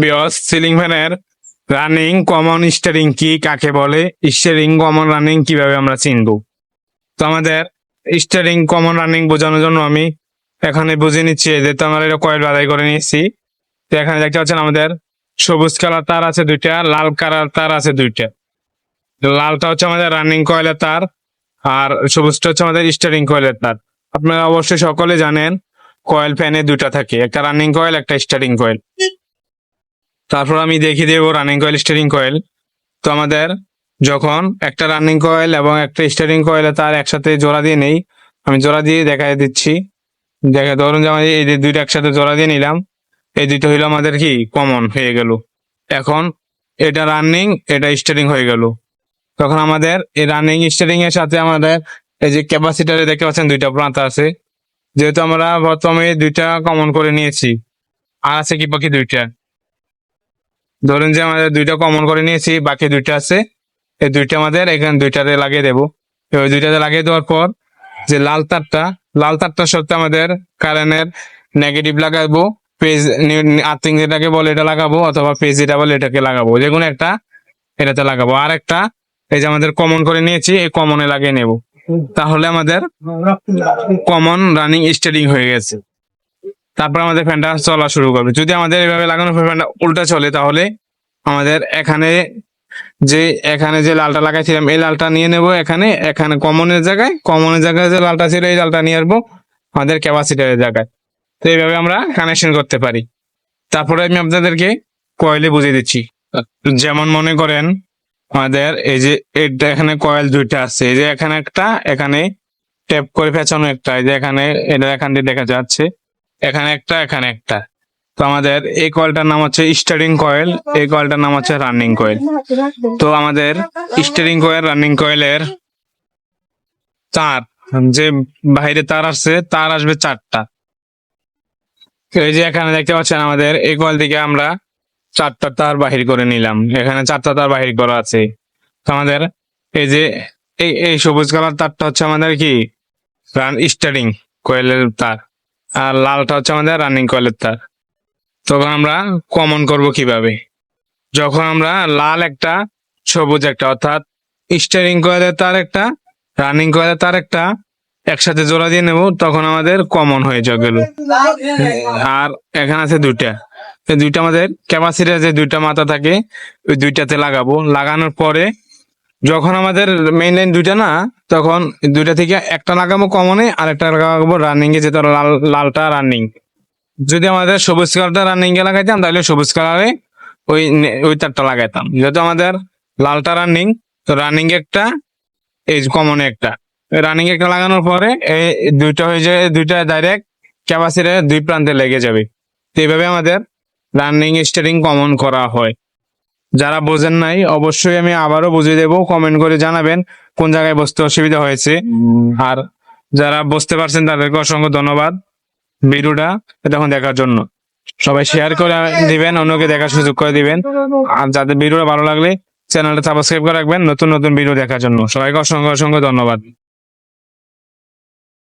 বিয়স, সিলিং ফ্যানের running common steering কি, কাকে বলে? স্টারিং কমন রানিং কীভাবে আমরা চিনব? তো আমাদের স্টারিং কমন রানিং বোঝানোর জন্য আমি এখানে বুঝে নিচ্ছি। যে তো আমরা এটা কয়েল বাধাই করে নিয়েছি। তো এখানে দেখতে পাচ্ছেন আমাদের সবুজ কালার তার আছে দুইটা, লাল কালার তার আছে দুইটা। লালটা হচ্ছে আমাদের রানিং কয়েলের তার আর সবুজটা হচ্ছে আমাদের স্টারিং কয়েলের তার। আপনারা অবশ্যই সকলে জানেন কয়েল ফ্যানে দুটা থাকে, একটা রানিং কয়েল একটা স্টারিং কয়েল তারপর আমি দেখিয়ে দেবো রানিং কয়েল স্টারিং কয়েল তো আমাদের যখন একটা রানিং কয়েল এবং একটা স্টারিং কয়েল তার একসাথে জোড়া দিয়ে নেই, আমি জোড়া দিয়ে দেখাই দিচ্ছি। দেখা ধরুন যে আমাদের এই যে দুইটা একসাথে জোড়া দিয়ে নিলাম। এই দুইটা হইল আমাদের কি? কমন হয়ে গেল। এখন এটা রানিং এটা স্টারিং হয়ে গেল। তখন আমাদের এই রানিং স্টারিং এর সাথে আমাদের এই যে ক্যাপাসিটারে দেখতে পাচ্ছেন দুইটা প্রান্ত আছে। যেহেতু আমরা প্রথমে দুইটা কমন করে নিয়েছি, আর আছে কি পাখি দুইটা? ধরুন যে আমাদের দুইটা কমন করে নিয়েছি, বাকি দুইটা আছে। এই দুইটা আমাদের, এখানে দুইটাতে লাগিয়ে দেবো। ওই দুইটাতে লাগিয়ে দেওয়ার পর যে লাল তারটা, লাল তারটার সাথে আমাদের কারেন্টের নেগেটিভ লাগাবো পেজ আর্থিং যেটাকে বলে এটা লাগাবো, অথবা পেজ যেটা বলে এটাকে লাগাবো। যে কোনো একটা এটাতে লাগাবো। আর একটা, এই যে আমাদের কমন করে নিয়েছি, এই কমনে লাগিয়ে নেব। তাহলে আমাদের কমন রানিং স্টার্টিং হয়ে গেছে। তারপর আমাদের ফ্যানটা চলা শুরু করবে। যদি আমাদের এভাবে লাগানোর পর ফ্যানটা উল্টা চলে, তাহলে আমাদের এখানে যে এখানে যে লালটা লাগাইছিলাম, এই লালটা নিয়ে নেব এখানে। এখানে কমনের জায়গায় কমনের জায়গায় যে লালটা ছিল, এই লালটা নিয়ে আসব আমাদের ক্যাপাসিটারের জায়গায়। তো এইভাবে আমরা কানেকশন করতে পারি। তারপরে আমি আপনাদেরকে কয়েলে বুঝিয়ে দিচ্ছি। যেমন মনে করেন, আমাদের এই যে এটা এখানে কয়েল দুইটা আছে। এই যে এখানে একটা, এখানে ট্যাপ করে পেঁচানো একটা। এই যে এখানে, এটা এখান দিয়ে দেখা যাচ্ছে। এখানে একটা এখানে একটা। তো আমাদের এই কয়েলটার নাম হচ্ছে স্টারিং কয়েল, এই কয়েলটার নাম হচ্ছে রানিং কয়েল। তো আমাদের স্টারিং কয়েল, রানিং কয়েলের তার, যে বাইরে তার আসছে, তার আসবে চারটা। এই যে এখানে দেখতে পাচ্ছেন আমাদের, এই কয়েল থেকে আমরা চারটা তার বাহির করে নিলাম। এখানে চারটা তার বাহির করা আছে। তো আমাদের এই যে, এই এই সবুজ কালার তারটা হচ্ছে আমাদের কি? রান, স্টারিং কয়েলের তার। আর লালটা হচ্ছে আমাদের রানিং কয়েলের তার। তখন আমরা কমন করব কীভাবে? যখন আমরা লাল একটা, সবুজ একটা, অর্থাৎ স্টারিং কয়েলের তার একটা রানিং কয়েলের তার একটা একসাথে জোড়া দিয়ে নেব, তখন আমাদের কমন হয়ে যাবে। আর এখানে আছে দুইটা। দুইটা আমাদের ক্যাপাসিটির যে দুইটা মাথা থাকে, ওই দুইটাতে লাগাবো। লাগানোর পরে যখন আমাদের মেইন লাইন দুইটা না, তখন দুইটা থেকে একটা লাগাবো কমনে আর একটা লাগাবো রানিং এ যেটা লাল, লালটা রানিং যদি আমাদের সবুজ কালারটা রানিং এ লাগাইতাম, তাহলে সবুজ কালারে ওই ওই তারটা লাগাইতাম। যেহেতু আমাদের লালটা রানিং তো রানিং একটা, এই কমনে একটা। রানিং একটা লাগানোর পরে এই দুইটা হয়ে যায়, দুইটা ডাইরেক্ট ক্যাপাসিটির দুই প্রান্তে লেগে যাবে। তো এইভাবে আমাদের রানিং স্টারিং কমন করা হয়। যারা বোঝেন নাই অবশ্যই আমি আবারও বুঝিয়ে দেবো। কমেন্ট করে জানাবেন কোন জায়গায় বসতে অসুবিধা হয়েছে। আর যারা বুঝতে পারছেন তাদেরকে অসংখ্য ধন্যবাদ ভিডিওটা তখন দেখার জন্য। সবাই শেয়ার করে দিবেন অন্যকে দেখার সুযোগ করে দিবেন। আর যাদের ভিডিওটা ভালো লাগলে চ্যানেলটা সাবস্ক্রাইব করে রাখবেন নতুন নতুন ভিডিও দেখার জন্য। সবাইকে অসংখ্য অসংখ্য ধন্যবাদ।